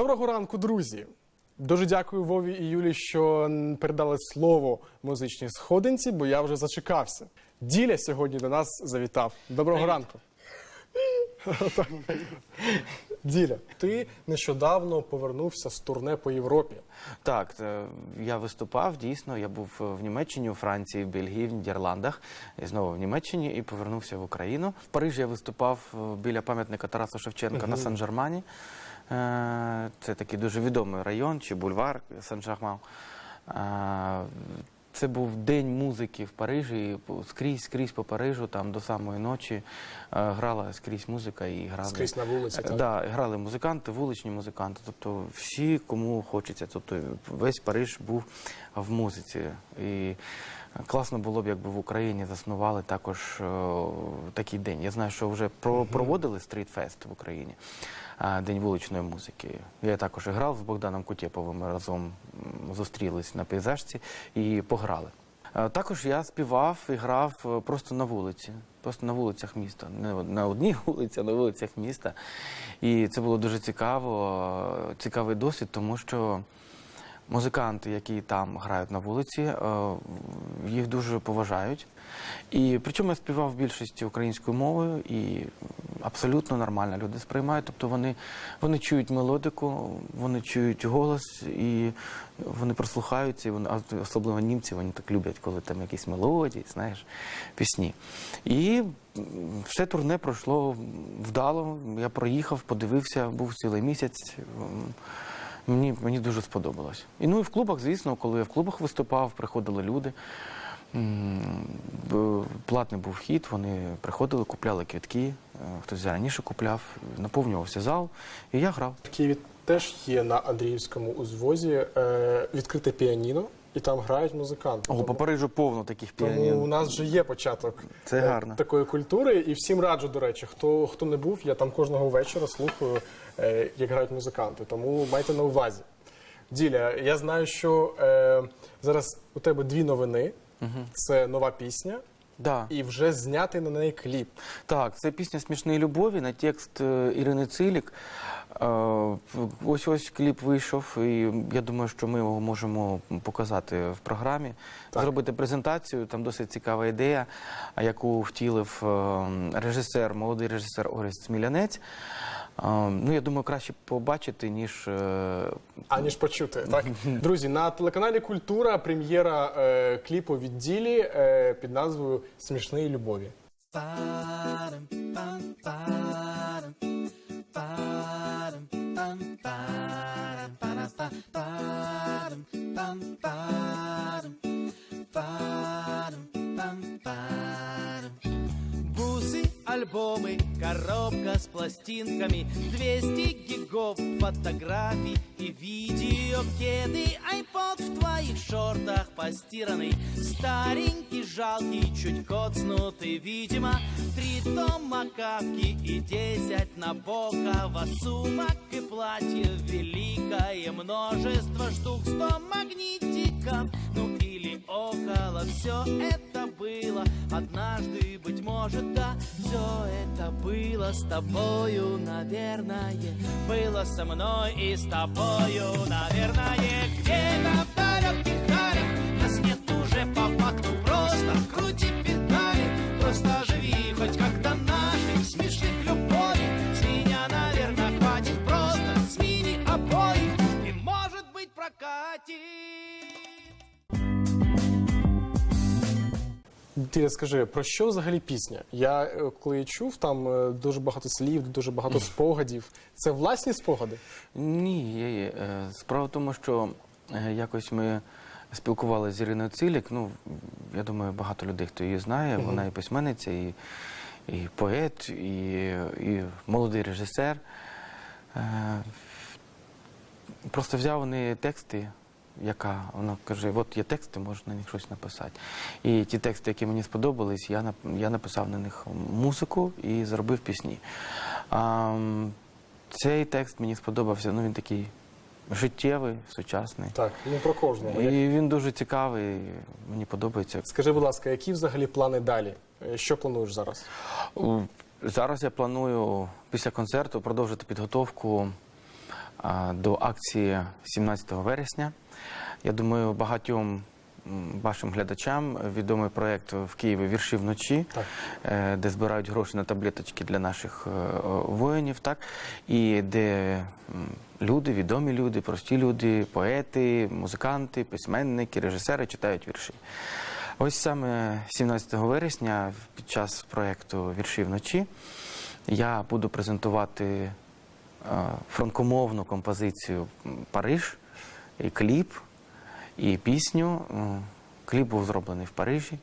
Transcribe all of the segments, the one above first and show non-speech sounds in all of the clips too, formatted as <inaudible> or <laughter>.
Доброго ранку, друзі! Дуже дякую Вові і Юлі, що передали слово музичній сходинці, бо я вже зачекався. Діля сьогодні до нас завітав. Доброго ранку. Діля, ти нещодавно повернувся з турне по Європі. Так, е, я виступав дійсно. Я був е, в Німеччині, у Франції, в Бельгії, в Нідерландах, і знову в Німеччині і повернувся в Україну. В Парижі я виступав е, біля пам'ятника Тараса Шевченка на Сан-Жермані. Е, Це такий дуже відомий район чи бульвар Сан-Жерман. Е, Це був день музики в Парижі. Скрізь, скрізь по Парижу, там до самої ночі е, грала скрізь музика і грали. Скрізь на вулиці, так? Да, грали музиканти, вуличні музиканти, тобто всі, кому хочеться. Тобто весь Париж був в музиці. І класно було б, якби в Україні заснували також такий день. Я знаю, що вже про, проводили стрітфест в Україні, День вуличної музики. Я також грав з Богданом Кутєповим. Ми разом зустрілись на пейзажці і пограли. Також я співав і грав е, просто на вулиці, просто на вулицях міста. Не на одній <laughs> вулиці, а на вулицях міста. І це було дуже цікаво, е, цікавий досвід, тому що музиканти, які там грають на вулиці, е, їх дуже поважають. І причому я співав в більшості українською мовою і абсолютно нормально люди сприймають. Тобто вони, вони чують мелодику, вони чують голос і вони прослухаються, і вони, особливо німці, вони так люблять, коли там якісь мелодії, знаєш, пісні. І все турне пройшло вдало. Я проїхав, подивився, був цілий місяць. Мені, мені дуже сподобалось. І ну і в клубах, звісно, коли я в клубах виступав, приходили люди. Платний був вхід, вони приходили, купляли квітки, е, хтось раніше купляв, наповнювався зал, і я грав. В Києві теж є на Андріївському узвозі е, відкрите піаніно, і там грають музиканти. О, по Парижу повно таких Тому у нас вже є початок Це е, гарно. такої культури, і всім раджу, до речі, хто, хто не був, я там кожного вечора слухаю, е, як грають музиканти. Тому майте на увазі. Діля, я знаю, що е, зараз у тебе дві новини. Це нова пісня, Да. і вже знятий на неї кліп. Так, це пісня Смішної любові на текст е, Ірини Цилік. Е, Ось ось кліп вийшов, і я думаю, що ми його можемо показати в програмі, Так. зробити презентацію. Там досить цікава ідея, яку втілив е, режисер, молодий режисер Орест Смілянець. Ну, я думаю, краще побачити, ніж е, Аніж почути. Так, <laughs> друзі, на телеканалі Культура прем'єра е, кліпу від Ділі е, під назвою Смішної любові. Альбомы, коробка с пластинками 200 гигов фотографий и видео Кеды, айпод в твоих шортах постиранный Старенький, жалкий, чуть коцнутый, видимо Три тома кавки и десять Набокова Сумок и платьев великое множество штук Сто магнитиков, ну или около Все это было однажды, быть может, да Все это было с тобою, наверное Было со мной и с тобою, наверное Где-то в далеких Діля, скажи, про що взагалі пісня? Я е, коли її чув, там е, дуже багато слів, дуже багато спогадів. Це власні спогади? Ні, є, є. Е, Справа в тому, що е, якось ми спілкувалися з Іриною Цилік. Ну, я думаю, багато людей, хто її знає. Вона і письменниця, і, і поет, і, і молодий режисер. Е, Просто взяв неї тексти, яка вона каже: от є тексти, можна на них щось написати. І ті тексти, які мені сподобались, я, я написав на них музику і зробив пісні. А, цей текст мені сподобався. Ну він такий життєвий, сучасний. Так, ну про кожного. І він дуже цікавий, мені подобається. Скажи, будь ласка, які взагалі плани далі? Е, Що плануєш зараз? Зараз я планую після концерту продовжити підготовку до акції 17 вересня. Я думаю, багатьом вашим глядачам відомий проєкт в Києві Вірші вночі, Так. е, де збирають гроші на таблеточки для наших е, воїнів, так і де люди, відомі люди, прості люди, поети, музиканти, письменники, режисери читають вірші. Ось саме 17 вересня під час проєкту Вірші вночі я буду презентувати франкомовну композицію Париж, і кліп, і пісню. Кліп був зроблений в Парижі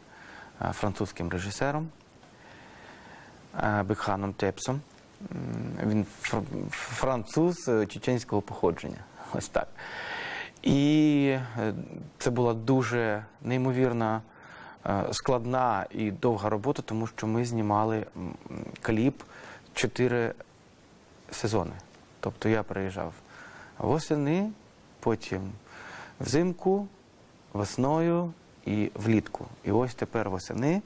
е, французьким режисером е, Бекханом Тепсом. Він француз е, чеченського походження. <laughs> Ось так. І е, це була дуже неймовірна, е, складна і довга робота, тому що ми знімали кліп чотири сезони. Тобто я приїжджав восени, потім взимку, весною і влітку. І ось тепер восени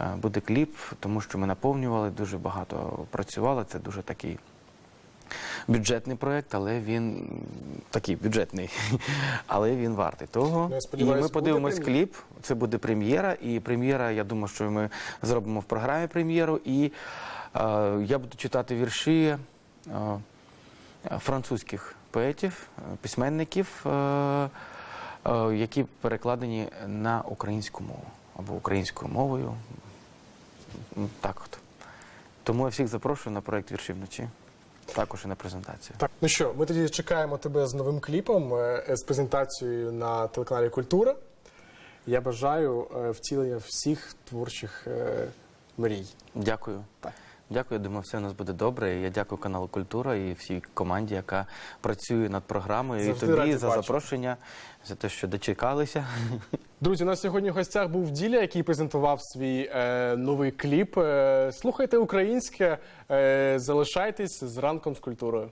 е, буде кліп, тому що ми наповнювали, дуже багато працювали. Це дуже такий бюджетний проєкт, але він такий бюджетний, <laughs> але він вартий того. І ми подивимось кліп. Це буде прем'єра, і прем'єра, я думаю, що ми зробимо в програмі прем'єру. І е, я буду читати вірші французьких поетів, е, письменників, е, е, які перекладені на українську мову або українською мовою. Так от. Тому я всіх запрошую на проєкт вірші вночі, також і на презентацію. Так, ну що, ми тоді чекаємо тебе з новим кліпом, е, з презентацією на телеканалі Культура. Я бажаю е, втілення всіх творчих е, мрій. Дякую. Так. Дякую, я думаю, все у нас буде добре. Я дякую каналу Культура і всій команді, яка працює над програмою. Завжди і тобі за бачити. запрошення, за те, що дочекалися. <laughs> Друзі, у нас сьогодні в гостях був Діля, який презентував свій е, новий кліп. Е, слухайте українське, е, залишайтесь з ранком з культурою.